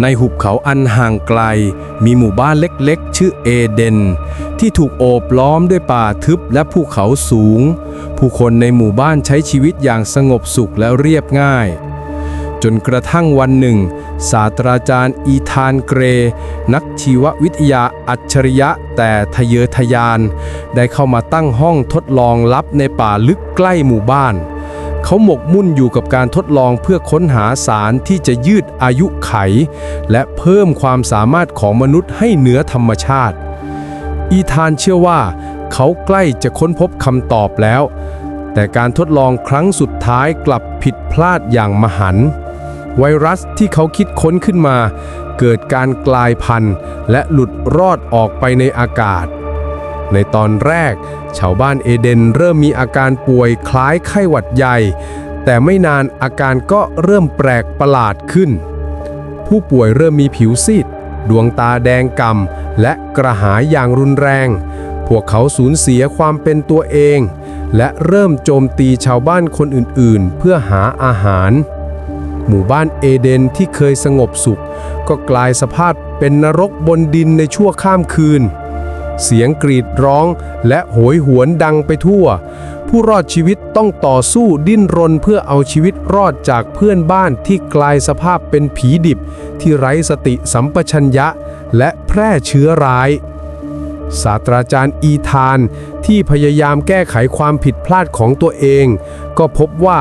ในหุบเขาอันห่างไกล มีหมู่บ้านเล็กๆ ชื่อเอเดน ที่ถูกโอบล้อมด้วยป่าทึบและภูเขาสูง ผู้คนในหมู่บ้านใช้ชีวิตอย่างสงบสุขและเรียบง่าย จนกระทั่งวันหนึ่ง ศาสตราจารย์อีธานเกร นักชีววิทยาอัจฉริยะแต่ทะเยอทะยาน ได้เข้ามาตั้งห้องทดลองลับในป่าลึกใกล้หมู่บ้าน เขาหมกมุ่นอยู่กับการทดลองเพื่อค้นหาสารที่จะยืดอายุไข และเพิ่มความสามารถของมนุษย์ให้เหนือธรรมชาติ อีธานเชื่อว่า เขาใกล้จะค้นพบคำตอบแล้ว แต่การทดลองครั้งสุดท้ายกลับผิดพลาดอย่างมหันต์ไวรัสที่เขาคิดค้นขึ้นมา เกิดการกลายพันธุ์ และหลุดรอดออกไปในอากาศ ในตอนแรก ชาวบ้านเอเดนเริ่มมีอาการป่วยคล้ายไข้หวัดใหญ่ แต่ไม่นานอาการก็เริ่มแปลกประหลาดขึ้น ผู้ป่วยเริ่มมีผิวซีด ดวงตาแดงกำ่ำและกระหายอย่างรุนแรง พวกเขาสูญเสียความเป็นตัวเอง และเริ่มโจมตีชาวบ้านคนอื่นๆ เพื่อหาอาหาร หมู่บ้านเอเดนที่เคยสงบสุข ก็กลายสภาพเป็นนรกบนดินในชั่วข้ามคืน เสียงกรีดร้อง และโหยหวนดังไปทั่ว ผู้รอดชีวิตต้องต่อสู้ดิ้นรนเพื่อเอาชีวิตรอดจากเพื่อนบ้านที่กลายสภาพเป็นผีดิบ ที่ไร้สติสัมปชัญญะ และแพร่เชื้อร้ายศาสตราจารย์อีธาน ที่พยายามแก้ไขความผิดพลาดของตัวเอง ก็พบว่า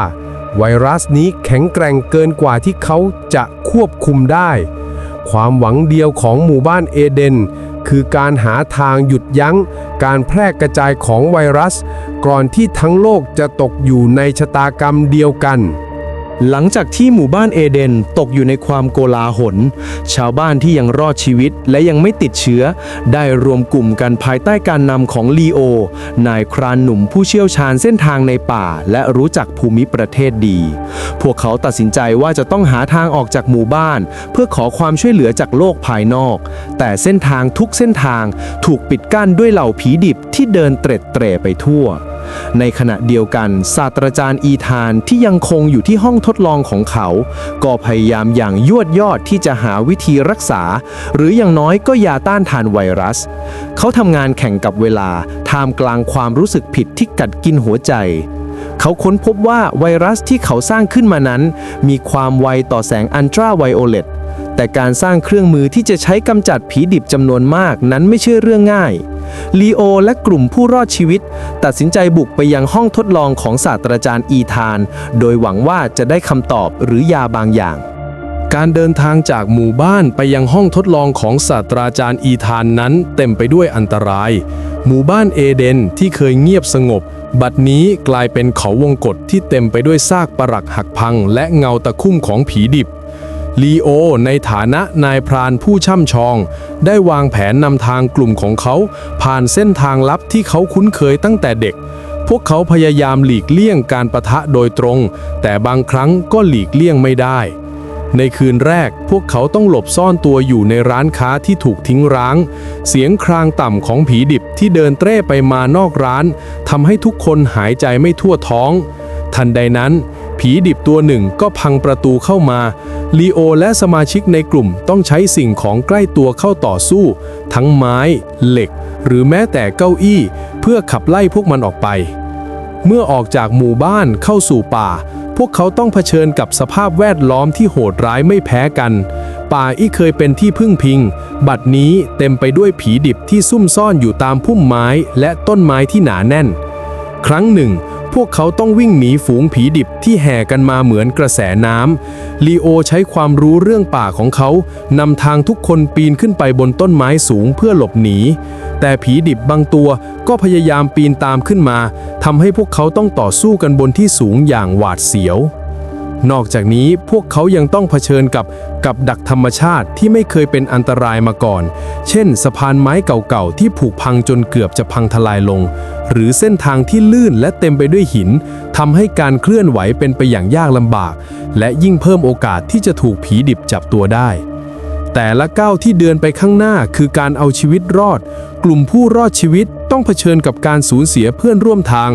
ไวรัสนี้แข็งแกร่งเกินกว่าที่เขาจะควบคุมได้ ความหวังเดียวของหมู่บ้านเอเดน คือการหาทางหยุดยั้ง การแพร่กระจายของไวรัส ก่อนที่ทั้งโลกจะตกอยู่ในชะตากรรมเดียวกัน หลังจากที่หมู่บ้านเอเดนตกอยู่ในความโกลาหล ชาวบ้านที่ยังรอดชีวิตและยังไม่ติดเชื้อ ได้รวมกลุ่มกันภายใต้การนำของลีโอ นายครานหนุ่มผู้เชี่ยวชาญเส้นทางในป่า และรู้จักภูมิประเทศดี พวกเขาตัดสินใจว่าจะต้องหาทางออกจากหมู่บ้าน เพื่อขอความช่วยเหลือจากโลกภายนอก แต่เส้นทางทุกเส้นทางถูกปิดกั้นด้วยเหล่าผีดิบที่เดินเตร็ดเตร่ไปทั่ว ในขณะเดียวกันศาสตราจารย์อีธานที่ยังคงอยู่ที่ห้องทดลองของเขา ก็พยายามอย่างยวดยอดที่จะหาวิธีรักษา หรืออย่างน้อยก็ยาต้านทานไวรัส เขาทำงานแข่งกับเวลาท่ามกลางความรู้สึกผิดที่กัดกินหัวใจ เขาค้นพบว่าไวรัสที่เขาสร้างขึ้นมานั้น มีความไวต่อแสงอันตราไวโอเลตแต่การสร้างเครื่องมือที่จะใช้กำจัดผีดิบจำนวนมากนั้นไม่ใช่เรื่องง่าย ลีโอและกลุ่มผู้รอดชีวิต ตัดสินใจบุกไปยังห้องทดลองของศาสตราจารย์อีธาน โดยหวังว่าจะได้คำตอบหรือยาบางอย่าง การเดินทางจากหมู่บ้านไปยังห้องทดลองของศาสตราจารย์อีธานนั้นเต็มไปด้วยอันตราย หมู่บ้านเอเดนที่เคยเงียบสงบ บัดนี้กลายเป็นเขาวงกฏที่เต็มไปด้วยซากปรักหักพัง และเงาตะคุ่มของผีดิบ ลีโอในฐานะนายพรานผู้ช่ำชอง ได้วางแผนนำทางกลุ่มของเขา ผ่านเส้นทางลับที่เขาคุ้นเคยตั้งแต่เด็ก พวกเขาพยายามหลีกเลี่ยงการประทะโดยตรง แต่บางครั้งก็หลีกเลี่ยงไม่ได้ ในคืนแรกพวกเขาต้องหลบซ่อนตัวอยู่ในร้านค้าที่ถูกทิ้งร้าง เสียงครางต่ำของผีดิบที่เดินเตร่ไปมานอกร้านทำให้ทุกคนหายใจไม่ทั่วท้อง ทันใดนั้น ผีดิบตัวหนึ่งก็พังประตูเข้ามา ลีโอและสมาชิกในกลุ่มต้องใช้สิ่งของใกล้ตัวเข้าต่อสู้ ทั้งไม้ เหล็ก หรือแม้แต่เก้าอี้ เพื่อขับไล่พวกมันออกไป เมื่อออกจากหมู่บ้านเข้าสู่ป่า พวกเขาต้องเผชิญกับสภาพแวดล้อมที่โหดร้ายไม่แพ้กัน ป่าที่เคยเป็นที่พึ่งพิง บัดนี้เต็มไปด้วยผีดิบที่ซุ่มซ่อนอยู่ตามพุ่มไม้และต้นไม้ที่หนาแน่น ครั้งหนึ่ง วกเขาต้องวิ่งหนีฝูงผีดิบที่แห่กันมาเหมือนกระแสน้ำลีโอใช้ความรู้เรื่องป่าของเขานำทางทุกคนปีนขึ้นไปบนต้นไม้สูงเพื่อหลบหนี แต่ผีดิบบางตัวก็พยายามปีนตามขึ้นมาทำให้พวกเขาต้องต่อสู้กันบนที่สูงอย่างหวาดเสียว นอกจากนี้พวกเขายังต้องเผชิญกับกับดักธรรมชาติที่ไม่เคยเป็นอันตรายมาก่อน เช่น สะพานไม้เก่าๆ ที่ผุพังจนเกือบจะพังทลายลง หรือเส้นทางที่ลื่นและเต็มไปด้วยหินทำให้การเคลื่อนไหวเป็นไปอย่างยากลำบาก และยิ่งเพิ่มโอกาสที่จะถูกผีดิบจับตัวได้ แต่ละก้าวที่เดินไปข้างหน้าคือการเอาชีวิตรอด กลุ่มผู้รอดชีวิตต้องเผชิญกับการสูญเสียเพื่อนร่วมทาง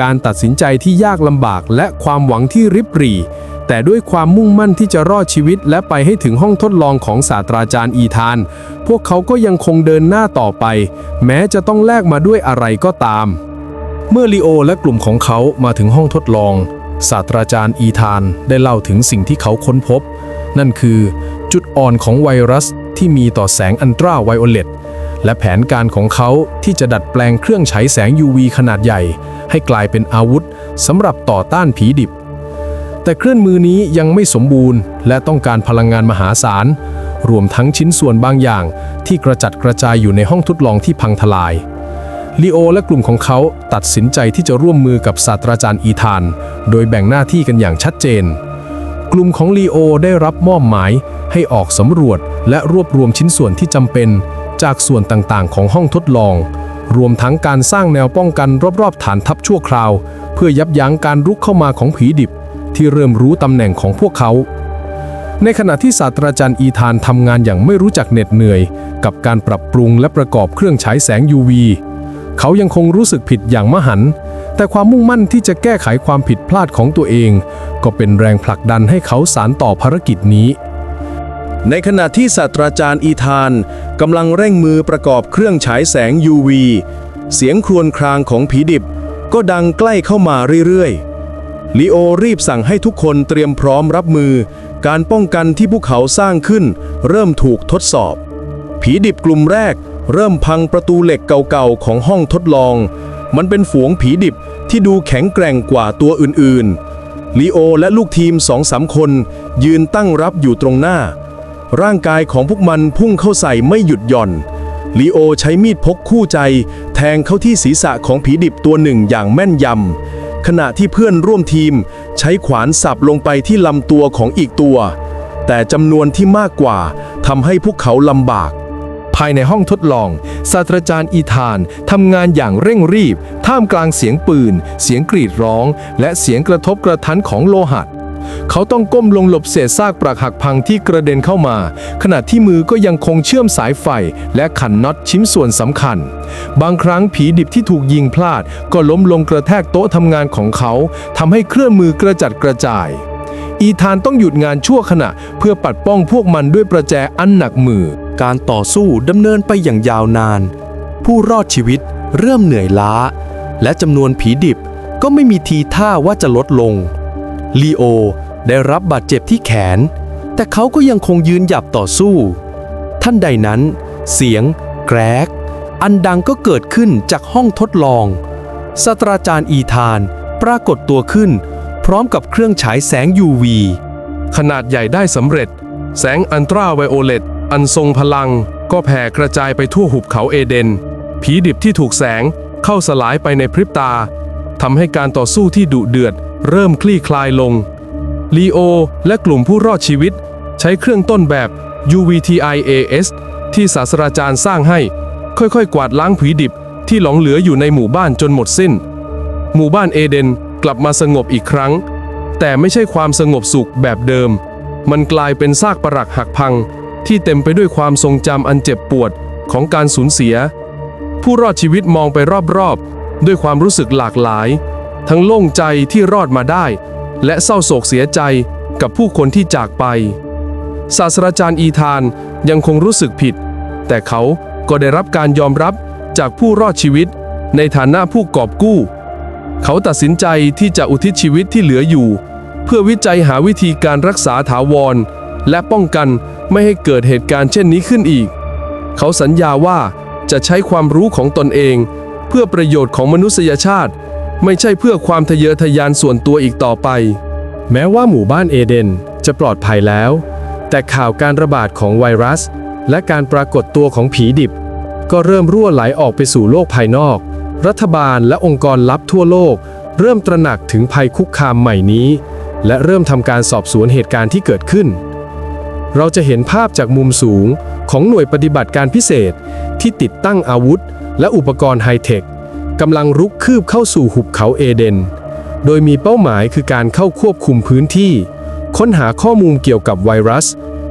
การตัดสินใจที่ยากลำบากและความหวังที่ริบหรี่ แต่ด้วยความมุ่งมั่นที่จะรอดชีวิต และไปให้ถึงห้องทดลองของศาสตราจารย์อีธาน พวกเขาก็ยังคงเดินหน้าต่อไป แม้จะต้องแลกมาด้วยอะไรก็ตาม เมื่อลีโอและกลุ่มของเขามาถึงห้องทดลอง ศาสตราจารย์อีธานได้เล่าถึงสิ่งที่เขาค้นพบ นั่นคือ จุดอ่อนของไวรัสที่มีต่อแสงอันตราไวโอเลตและแผนการของเขาที่จะดัดแปลงเครื่องฉายแสง UV ขนาดใหญ่ ให้กลายเป็นอาวุธสำหรับต่อต้านผีดิบ แต่เครื่องมือนี้ยังไม่สมบูรณ์ และต้องการพลังงานมหาศาล รวมทั้งชิ้นส่วนบางอย่าง ที่กระจัดกระจายอยู่ในห้องทดลองที่พังทลายลีโอและกลุ่มของเขาตัดสินใจที่จะร่วมมือกับศาสตราจารย์อีธาน โดยแบ่งหน้าที่กันอย่างชัดเจน กลุ่มของลีโอได้รับมอบหมาย ให้ออกสำรวจและรวบรวมชิ้นส่วนที่จำเป็น จากส่วนต่างๆ ของห้องทดลอง รวมทั้งการสร้างแนวป้องกันรอบๆ ฐานทัพชั่วคราว เพื่อยับยั้งการรุกเข้ามาของผีดิบ ที่เริ่มรู้ตำแหน่งของพวกเขา ในขณะที่ศาสตราจารย์อีธานทำงานอย่างไม่รู้จักเหน็ดเหนื่อย กับการปรับปรุงและประกอบเครื่องฉายแสง UV เขายังคงรู้สึกผิดอย่างมหันต์แต่ความมุ่งมั่นที่จะแก้ไขความผิดพลาดของตัวเอง ก็เป็นแรงผลักดันให้เขาสารต่อภารกิจนี้ ในขณะที่ศาสตราจารย์อีธานกำลังเร่งมือประกอบเครื่องฉายแสง UV เสียงครวญครางของผีดิบ ก็ดังใกล้เข้ามาเรื่อยๆลีโอรีบสั่งให้ทุกคนเตรียมพร้อมรับมือ การป้องกันที่พวกเขาสร้างขึ้น เริ่มถูกทดสอบ ผีดิบกลุ่มแรก เริ่มพังประตูเหล็กเก่าๆของห้องทดลอง มันเป็นฝูงผีดิบที่ดูแข็งแกร่งกว่าตัวอื่นๆลีโอและลูกทีมสองสามคน ยืนตั้งรับอยู่ตรงหน้า ร่างกายของพวกมันพุ่งเข้าใส่ไม่หยุดหย่อนลีโอใช้มีดพกคู่ใจ แทงเข้าที่ศีรษะของผีดิบตัวหนึ่งอย่างแม่นยำขณะที่เพื่อนร่วมทีม ใช้ขวานสับลงไปที่ลำตัวของอีกตัว แต่จำนวนที่มากกว่าทำให้พวกเขาลำบาก ภายในห้องทดลองศาสตราจารย์อีธานทำงานอย่างเร่งรีบ ท่ามกลางเสียงปืน เสียงกรีดร้อง และเสียงกระทบกระทันของโลหะ เขาต้องก้มลงหลบเศษซากปรักหักพังที่กระเด็นเข้ามา ขณะที่มือก็ยังคงเชื่อมสายไฟ และขันน็อตชิ้นส่วนสำคัญ บางครั้งผีดิบที่ถูกยิงพลาด ก็ล้มลงกระแทกโต๊ะทำงานของเขาทำให้เครื่องมือกระจัดกระจาย อีธานต้องหยุดงานชั่วขณะ เพื่อปัดป้องพวกมันด้วยประแจอันหนักมือ การต่อสู้ดำเนินไปอย่างยาวนาน ผู้รอดชีวิตเริ่มเหนื่อยล้า และจำนวนผีดิบก็ไม่มีทีท่าว่าจะลดลง ลีโอได้รับบาดเจ็บที่แขน แต่เขาก็ยังคงยืนหยับต่อสู้ ท่านใดนั้น เสียง แกรก อันดังก็เกิดขึ้นจากห้องทดลองศาสตราจารย์อีธานปรากฏตัวขึ้น พร้อมกับเครื่องฉายแสง UV ขนาดใหญ่ได้สำเร็จ แสงอันตราไวโอเลตอันทรงพลัง ก็แผ่กระจายไปทั่วหุบเขาเอเดน ผีดิบที่ถูกแสงเข้าสลายไปในพริบตาทำให้การต่อสู้ที่ดุเดือด เริ่มคลี่คลายลง ลีโอและกลุ่มผู้รอดชีวิต ใช้เครื่องต้นแบบ UVTIAS ที่ศาสตราจารย์สร้างให้ ค่อยๆ กวาดล้างผีดิบที่หลงเหลืออยู่ในหมู่บ้านจนหมดสิ้น หมู่บ้านเอเดนกลับมาสงบอีกครั้ง แต่ไม่ใช่ความสงบสุขแบบเดิม มันกลายเป็นซากปรักหักพัง ที่เต็มไปด้วยความทรงจำอันเจ็บปวดของการสูญเสีย ผู้รอดชีวิตมองไปรอบๆ ด้วยความรู้สึกหลากหลาย ทั้งโล่งใจที่รอดมาได้ และเศร้าโศกเสียใจกับผู้คนที่จากไป ศาสตราจารย์อีธานยังคงรู้สึกผิด แต่เขาก็ได้รับการยอมรับจากผู้รอดชีวิตในฐานะผู้กอบกู้ เขาตัดสินใจที่จะอุทิศชีวิตที่เหลืออยู่ เพื่อวิจัยหาวิธีการรักษาถาวร และป้องกันไม่ให้เกิดเหตุการณ์เช่นนี้ขึ้นอีก เขาสัญญาว่าจะใช้ความรู้ของตนเอง เพื่อประโยชน์ของมนุษยชาติ ไม่ใช่เพื่อความทะเยอทะยานส่วนตัวอีกต่อไป แม้ว่าหมู่บ้านเอเดนจะปลอดภัยแล้ว แต่ข่าวการระบาดของไวรัส และการปรากฏตัวของผีดิบ ก็เริ่มรั่วไหลออกไปสู่โลกภายนอก รัฐบาลและองค์กรลับทั่วโลก เริ่มตระหนักถึงภัยคุกคามใหม่นี้ และเริ่มทำการสอบสวนเหตุการณ์ที่เกิดขึ้น เราจะเห็นภาพจากมุมสูงของหน่วยปฏิบัติการพิเศษที่ติดตั้งอาวุธ และอุปกรณ์ไฮเทค กำลังรุกคืบเข้าสู่หุบเขาเอเดน โดยมีเป้าหมายคือการเข้าควบคุมพื้นที่ ค้นหาข้อมูลเกี่ยวกับไวรัส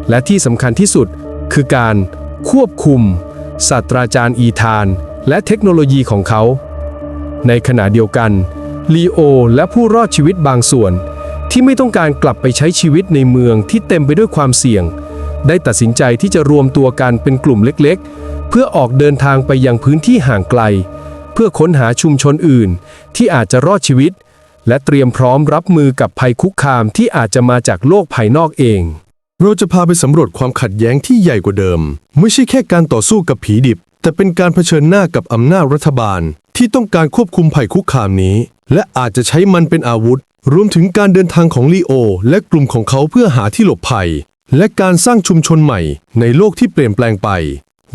และที่สำคัญที่สุด คือการควบคุมศาสตราจารย์อีธาน และเทคโนโลยีของเขา ในขณะเดียวกันลีโอและผู้รอดชีวิตบางส่วน ที่ไม่ต้องการกลับไปใช้ชีวิตในเมืองที่เต็มไปด้วยความเสี่ยง ได้ตัดสินใจที่จะรวมตัวกันเป็นกลุ่มเล็กๆ เพื่อออกเดินทางไปยังพื้นที่ห่างไกล เพื่อค้นหาชุมชนอื่น ที่อาจจะรอดชีวิต และเตรียมพร้อมรับมือกับภัยคุกคามที่อาจจะมาจากโลกภายนอกเอง เราจะพาไปสำรวจความขัดแย้งที่ใหญ่กว่าเดิม ไม่ใช่แค่การต่อสู้กับผีดิบ แต่เป็นการเผชิญหน้ากับอำนาจรัฐบาล ที่ต้องการควบคุมภัยคุกคามนี้ และอาจจะใช้มันเป็นอาวุธ รวมถึงการเดินทางของลีโอ และกลุ่มของเขาเพื่อหาที่หลบภัย และการสร้างชุมชนใหม่ ในโลกที่เปลี่ยนแปลงไป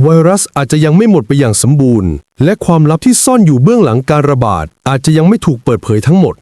ไวรัสอาจจะยังไม่หมดไปอย่างสมบูรณ์ และความลับที่ซ่อนอยู่เบื้องหลังการระบาด อาจจะยังไม่ถูกเปิดเผยทั้งหมด